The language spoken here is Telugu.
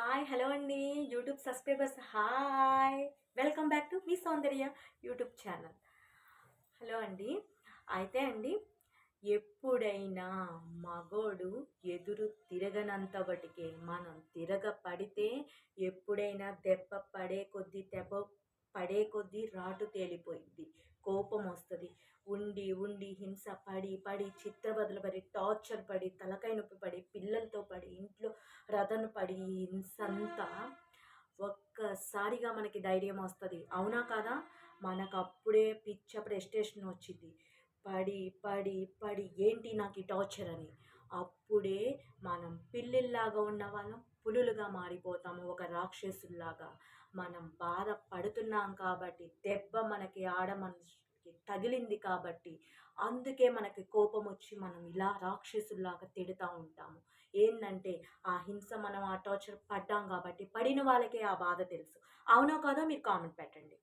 హాయ్ హలో అండి. YouTube subscribers hi. Welcome back to me Soundarya YouTube channel. Hello అండి. అయితే అండి ఎప్పుడైనా మగోడు ఎదురు తిరగనంత బటికే మనం తిరగ పడితే ఎప్పుడైనా దెబ్బ పడే కొద్దీ దెబ్బ పడే కొద్దీ రాటు తేలిపోయింది కోపం వస్తుంది. ఉండి ఉండి హింస పడి పడి చిత్రబదులు పడి టార్చర్ పడి తలకాయ నొప్పి పడి పిల్లలతో పడి ఇంట్లో రథను పడి హింస ఒక్కసారిగా మనకి ధైర్యం వస్తుంది. అవునా కదా? మనకు అప్పుడే పిచ్చ ప్రెస్టేషన్ వచ్చింది పడి పడి పడి ఏంటి నాకు ఈ టార్చర్ అని? అప్పుడే మనం పిల్లిల్లాగా ఉన్న వాళ్ళం పులులుగా మారిపోతాము ఒక రాక్షసుల్లాగా. మనం బాధ పడుతున్నాం కాబట్టి దెబ్బ మనకి ఆడ మనకి తగిలింది కాబట్టి అందుకే మనకి కోపం వచ్చి మనం ఇలా రాక్షసుల్లాగా తిడుతూ ఉంటాము. ఏంటంటే ఆ హింస మనం ఆ టార్చర్ పడ్డాం కాబట్టి పడిన వాళ్ళకే ఆ బాధ తెలుసు. అవునో కాదో? మీరు కామెంట్ పెట్టండి.